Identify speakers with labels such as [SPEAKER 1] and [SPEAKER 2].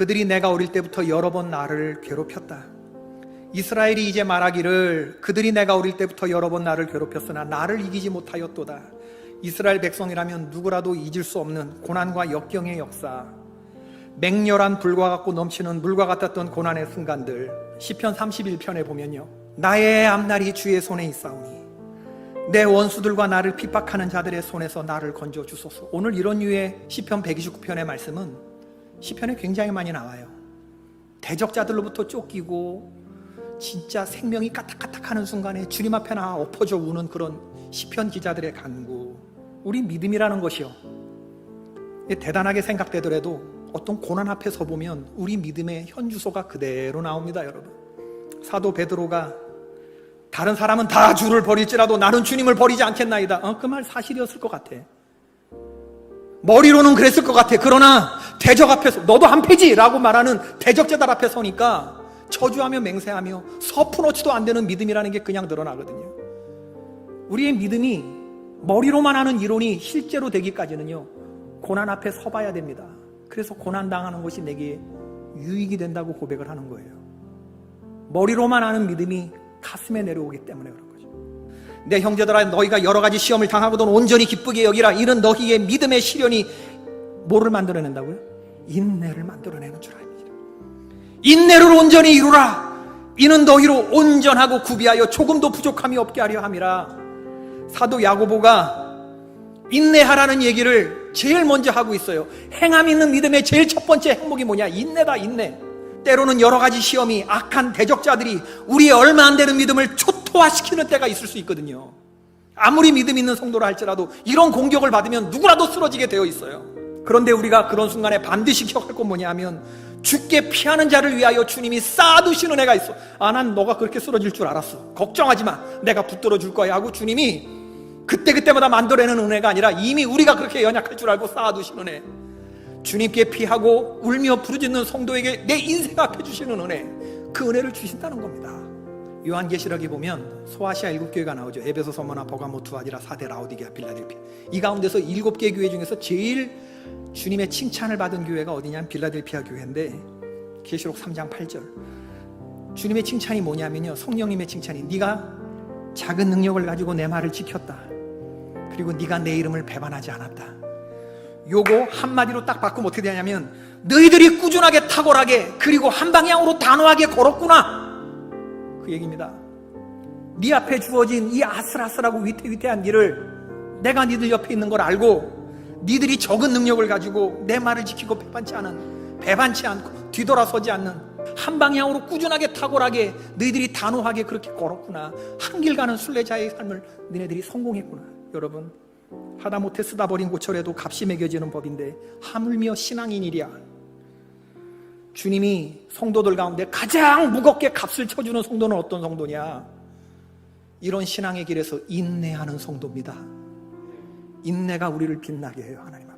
[SPEAKER 1] 그들이 내가 어릴 때부터 여러 번 나를 괴롭혔다. 이스라엘이 이제 말하기를 그들이 내가 어릴 때부터 여러 번 나를 괴롭혔으나 나를 이기지 못하였도다. 이스라엘 백성이라면 누구라도 잊을 수 없는 고난과 역경의 역사. 맹렬한 불과 같고 넘치는 물과 같았던 고난의 순간들. 시편 31편에 보면요. 나의 앞날이 주의 손에 있사오니 내 원수들과 나를 핍박하는 자들의 손에서 나를 건져 주소서. 오늘 이런 류의 시편 129편의 말씀은 시편에 굉장히 많이 나와요. 대적자들로부터 쫓기고 진짜 생명이 까딱까딱하는 순간에 주님 앞에 나 엎어져 우는 그런 시편 기자들의 간구. 우리 믿음이라는 것이요. 대단하게 생각되더라도 어떤 고난 앞에 서 보면 우리 믿음의 현주소가 그대로 나옵니다, 여러분. 사도 베드로가 다른 사람은 다 주를 버릴지라도 나는 주님을 버리지 않겠나이다. 어, 그 말 사실이었을 것 같아. 머리로는 그랬을 것 같아. 그러나 대적 앞에 서 너도 한패지라고 말하는 대적자들 앞에 서니까 저주하며 맹세하며 서푼어치도 안 되는 믿음이라는 게 그냥 드러나거든요. 우리의 믿음이 머리로만 하는 이론이 실제로 되기까지는요. 고난 앞에 서봐야 됩니다. 그래서 고난 당하는 것이 내게 유익이 된다고 고백을 하는 거예요. 머리로만 하는 믿음이 가슴에 내려오기 때문에 그런 거죠. 내 형제들아 너희가 여러 가지 시험을 당하고도 온전히 기쁘게 여기라 이는 너희의 믿음의 시련이 뭐를 만들어낸다고요? 인내를 만들어내는 줄 아닙니다. 인내를 온전히 이루라. 이는 너희로 온전하고 구비하여 조금도 부족함이 없게 하려 함이라. 사도 야고보가 인내하라는 얘기를 제일 먼저 하고 있어요. 행함 있는 믿음의 제일 첫 번째 행복이 뭐냐? 인내다, 인내. 때로는 여러 가지 시험이 악한 대적자들이 우리의 얼마 안 되는 믿음을 초토화시키는 때가 있을 수 있거든요. 아무리 믿음 있는 성도라 할지라도 이런 공격을 받으면 누구라도 쓰러지게 되어 있어요. 그런데 우리가 그런 순간에 반드시 기억할 건 뭐냐 하면 죽게 피하는 자를 위하여 주님이 쌓아두시는 애가 있어. 아, 난 너가 그렇게 쓰러질 줄 알았어. 걱정하지 마. 내가 붙들어 줄 거야. 하고 주님이 그때그때마다 만들어내는 은혜가 아니라 이미 우리가 그렇게 연약할 줄 알고 쌓아두시는 애. 주님께 피하고 울며 부르짖는 성도에게 내 인생 앞에 주시는 은혜. 그 은혜를 주신다는 겁니다. 요한계시록에 보면 소아시아 일곱 교회가 나오죠. 에베소, 서머나, 버가모, 투 아디라, 사데, 라오디게아, 빌라델피아. 이 가운데서 일곱 개 교회 중에서 제일 주님의 칭찬을 받은 교회가 어디냐면 빌라델피아 교회인데 계시록 3장 8절. 주님의 칭찬이 뭐냐면요. 성령님의 칭찬이 네가 작은 능력을 가지고 내 말을 지켰다. 그리고 네가 내 이름을 배반하지 않았다. 요거 한마디로 딱 바꾸면 어떻게 되냐면 너희들이 꾸준하게 탁월하게 그리고 한 방향으로 단호하게 걸었구나. 그 얘기입니다. 네 앞에 주어진 이 아슬아슬하고 위태위태한 일을 내가 니들 옆에 있는 걸 알고 니들이 적은 능력을 가지고 내 말을 지키고 배반치 않은 배반치 않고 뒤돌아서지 않는 한 방향으로 꾸준하게 탁월하게 너희들이 단호하게 그렇게 걸었구나. 한길 가는 순례자의 삶을 너네들이 성공했구나. 여러분 하다못해 쓰다 버린 고철에도 값이 매겨지는 법인데 하물며 신앙인이랴. 주님이 성도들 가운데 가장 무겁게 값을 쳐주는 성도는 어떤 성도냐? 이런 신앙의 길에서 인내하는 성도입니다 인내가 우리를 빛나게 해요 하나님